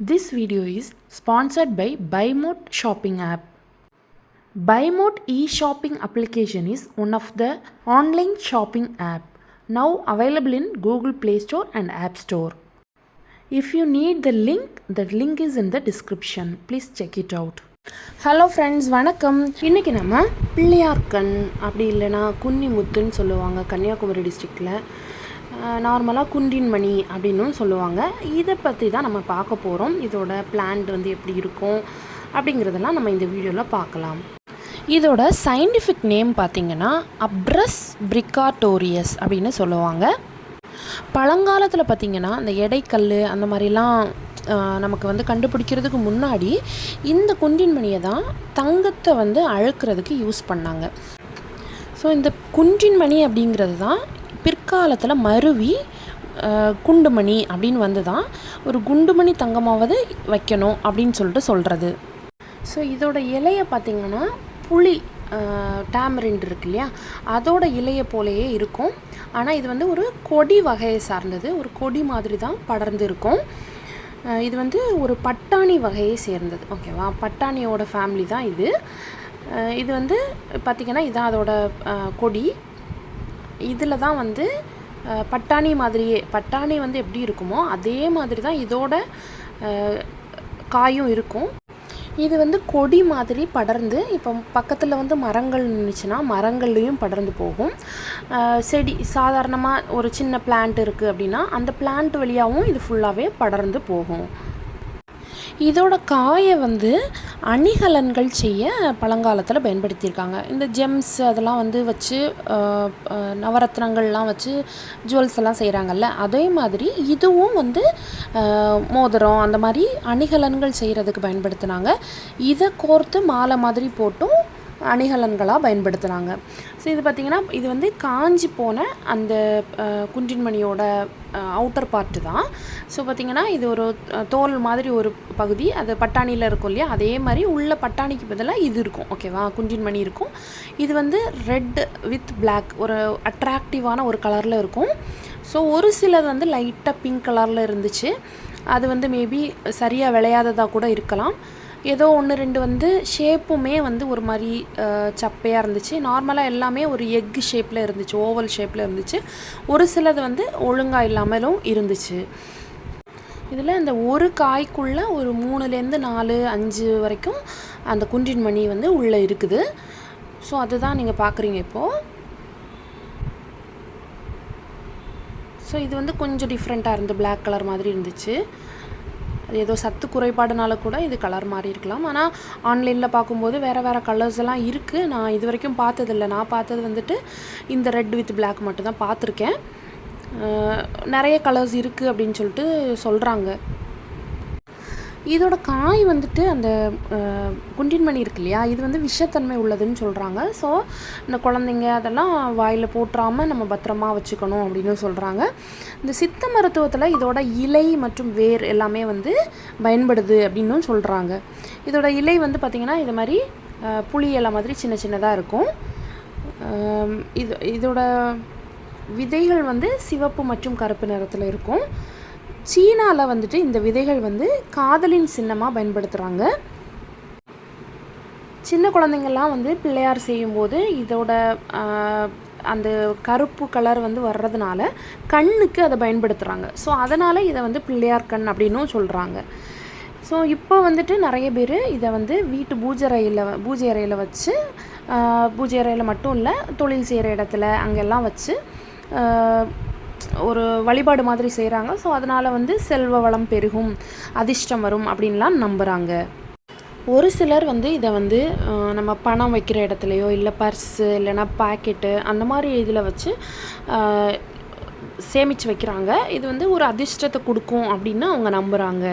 This video is sponsored by BuyMote shopping app. BuyMote e-shopping application is one of the online shopping app now available in Google Play Store and App Store. If you need the link, the link is in the description. Please check it out. Hello friends வணக்கம் இன்றைக்கி நம்ம பிள்ளையார்கண் அப்படி இல்லைன்னா குன்னிமுத்துன்னு சொல்லுவாங்க கன்னியாகுமரி டிஸ்ட்ரிக்டில் நார்மலாக குண்டின்மணி அப்படின்னும் சொல்லுவாங்க. இதை பற்றி தான் நம்ம பார்க்க போகிறோம் இதோட பிளான்ட் வந்து எப்படி இருக்கும் அப்படிங்கிறதெல்லாம் நம்ம இந்த வீடியோவில் பார்க்கலாம். இதோட சயின்டிஃபிக் நேம் பார்த்திங்கன்னா அப்ரஸ் பிரிக்காட்டோரியஸ் அப்படின்னு சொல்லுவாங்க. பழங்காலத்தில் பார்த்திங்கன்னா இந்த எடைக்கல் அந்த மாதிரிலாம் நமக்கு வந்து கண்டுபிடிக்கிறதுக்கு முன்னாடி இந்த குண்டின்மணியை தான் தங்கத்தை வந்து அழுக்கிறதுக்கு யூஸ் பண்ணாங்க. ஸோ இந்த குன்றின்மணி அப்படிங்கிறது தான் பிற்காலத்தில் மருவி குண்டுமணி அப்படின்னு வந்து தான் ஒரு குண்டுமணி தங்கமாவது வைக்கணும் அப்படின்னு சொல்லிட்டு சொல்கிறது ஸோ இதோட இலையை பார்த்திங்கன்னா புளி டேமரிண்ட் இருக்கு இல்லையா? அதோட இலையை போலேயே இருக்கும். ஆனால் இது வந்து ஒரு கொடி வகையை சார்ந்தது. ஒரு கொடி மாதிரி தான் படர்ந்து இருக்கும் இது வந்து ஒரு பட்டாணி வகையை சேர்ந்தது. ஓகேவா பட்டாணியோட ஃபேமிலி தான் இது. இது வந்து பார்த்திங்கன்னா இதான் அதோட கொடி. இதில் தான் வந்து பட்டாணி மாதிரியே பட்டாணி வந்து எப்படி இருக்குமோ அதே மாதிரி தான் இதோட காயும் இருக்கும். இது வந்து கொடி மாதிரி படர்ந்து இப்போ பக்கத்தில் வந்து மரங்கள் இருந்துச்சுன்னா மரங்கள்லேயும் படர்ந்து போகும். செடி சாதாரணமாக ஒரு சின்ன பிளான்ட் இருக்குது அப்படின்னா அந்த பிளான்ட் வழியாகவும் இது ஃபுல்லாகவே படர்ந்து போகும். இதோட காயை வந்து அணிகலன்கள் செய்ய பழங்காலத்தில் பயன்படுத்தியிருக்காங்க. இந்த ஜெம்ஸ் அதெல்லாம் வந்து வச்சு நவரத்னங்கள்லாம் வச்சு ஜுவல்ஸ் எல்லாம் செய்கிறாங்கல்ல அதே மாதிரி இதுவும் வந்து மோதிரம் அந்த மாதிரி அணிகலன்கள் செய்கிறதுக்கு பயன்படுத்தினாங்க. இதை கோர்த்து மாலை மாதிரி போட்டும் அணிகலன்களாக பயன்படுத்துகிறாங்க ஸோ இது பார்த்திங்கன்னா இது வந்து காஞ்சி போன அந்த குன்றின்மணியோட அவுட்டர் பார்ட்டு தான். ஸோ பார்த்திங்கன்னா இது ஒரு தோல் மாதிரி ஒரு பகுதி. அது பட்டாணியில் இருக்கும் இல்லையா? அதே மாதிரி உள்ள பட்டாணிக்கு பதிலாக இது இருக்கும். ஓகேவா குன்றின்மணி இருக்கும். இது வந்து ரெட் வித் பிளாக் ஒரு அட்ராக்டிவான ஒரு கலரில் இருக்கும். ஸோ ஒரு சிலது வந்து லைட்டாக பிங்க் கலரில் இருந்துச்சு. அது வந்து மேபி சரியாக விளையாததாக கூட இருக்கலாம். ஏதோ ஒன்று ரெண்டு வந்து ஷேப்புமே வந்து ஒரு மாதிரி சப்பையாக இருந்துச்சு. நார்மலாக எல்லாமே ஒரு எக் ஷேப்பில் இருந்துச்சு ஓவல் ஷேப்பில் இருந்துச்சு. ஒரு சிலது வந்து ஒழுங்காக இல்லாமலும் இருந்துச்சு. இதில் இந்த ஒரு காய்க்குள்ளே ஒரு மூணுலேருந்து நாலு அஞ்சு வரைக்கும் அந்த குன்றின் மணி வந்து உள்ளே இருக்குது. ஸோ அதுதான் நீங்கள் பார்க்குறீங்க இப்போது ஸோ இது வந்து கொஞ்சம் டிஃப்ரெண்ட்டாக இருந்து பிளாக் கலர் மாதிரி இருந்துச்சு. அது ஏதோ சத்து குறைபாடுனால கூட இது கலர் மாறி இருக்கலாம். ஆனால் ஆன்லைனில் பார்க்கும்போது வேறு வேறு கலர்ஸ் எல்லாம் இருக்குது நான் இது வரைக்கும் பார்த்ததில்ல. நான் பார்த்தது வந்துட்டு இந்த ரெட் வித் பிளாக் மட்டும்தான் பார்த்துருக்கேன். நிறைய கலர்ஸ் இருக்குது அப்படின்னு சொல்லிட்டு சொல்கிறாங்க இதோட காய் வந்துட்டு அந்த குண்டின்மணி இருக்கு இல்லையா? இது வந்து விஷத்தன்மை உள்ளதுன்னு சொல்கிறாங்க ஸோ இந்த குழந்தைங்க அதெல்லாம் வாயில் போட்டுறாமல் நம்ம பத்திரமா வச்சுக்கணும் அப்படின்னு சொல்கிறாங்க இந்த சித்த மருத்துவத்தில் இதோட இலை மற்றும் வேர் எல்லாமே வந்து பயன்படுது அப்படின்னும் சொல்கிறாங்க இதோட இலை வந்து பார்த்திங்கன்னா இது மாதிரி புளி இலை மாதிரி சின்ன சின்னதாக இருக்கும். இது இதோட விதைகள் வந்து சிவப்பு மற்றும் கருப்பு நிறத்தில் இருக்கும். சீனாவில் வந்துட்டு இந்த விதைகள் வந்து காதலின் சின்னமாக பயன்படுத்துகிறாங்க சின்ன குழந்தைங்கள்லாம் வந்து பிள்ளையார் செய்யும்போது இதோட அந்த கருப்பு கலர் வந்து வர்றதுனால கண்ணுக்கு அதை பயன்படுத்துகிறாங்க ஸோ அதனால் இதை வந்து பிள்ளையார் கண் அப்படின்னும் சொல்கிறாங்க ஸோ இப்போ வந்துட்டு நிறைய பேர் இதை வந்து வீட்டு பூஜை அறையில் பூஜை அறையில் வச்சு பூஜை அறையில் மட்டும் இல்லை தொழில் செய்கிற இடத்துல அங்கெல்லாம் வச்சு ஒரு வழிபாடு மாதிரி செய்கிறாங்க ஸோ அதனால் வந்து செல்வ வளம் பெருகும் அதிர்ஷ்டம் வரும் அப்படின்லாம் நம்புகிறாங்க ஒரு சிலர் வந்து இதை வந்து நம்ம பணம் வைக்கிற இடத்துலையோ இல்லை பர்ஸு இல்லைன்னா பாக்கெட்டு அந்த மாதிரி இதில் வச்சு சேமித்து வைக்கிறாங்க. இது வந்து ஒரு அதிர்ஷ்டத்தை கொடுக்கும் அப்படின்னு அவங்க நம்புகிறாங்க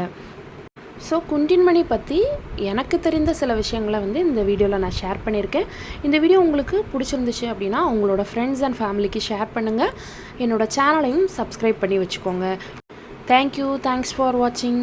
ஸோ குண்டின்மணி பற்றி எனக்கு தெரிந்த சில விஷயங்களை வந்து இந்த வீடியோவில் நான் ஷேர் பண்ணியிருக்கேன். இந்த வீடியோ உங்களுக்கு பிடிச்சிருந்துச்சு அப்படின்னா உங்களோட ஃப்ரெண்ட்ஸ் அண்ட் ஃபேமிலிக்கு ஷேர் பண்ணுங்கள் என்னோடய சேனலையும் சப்ஸ்கிரைப் பண்ணி வச்சுக்கோங்க. தேங்க்யூ தேங்க்ஸ் ஃபார் வாட்சிங்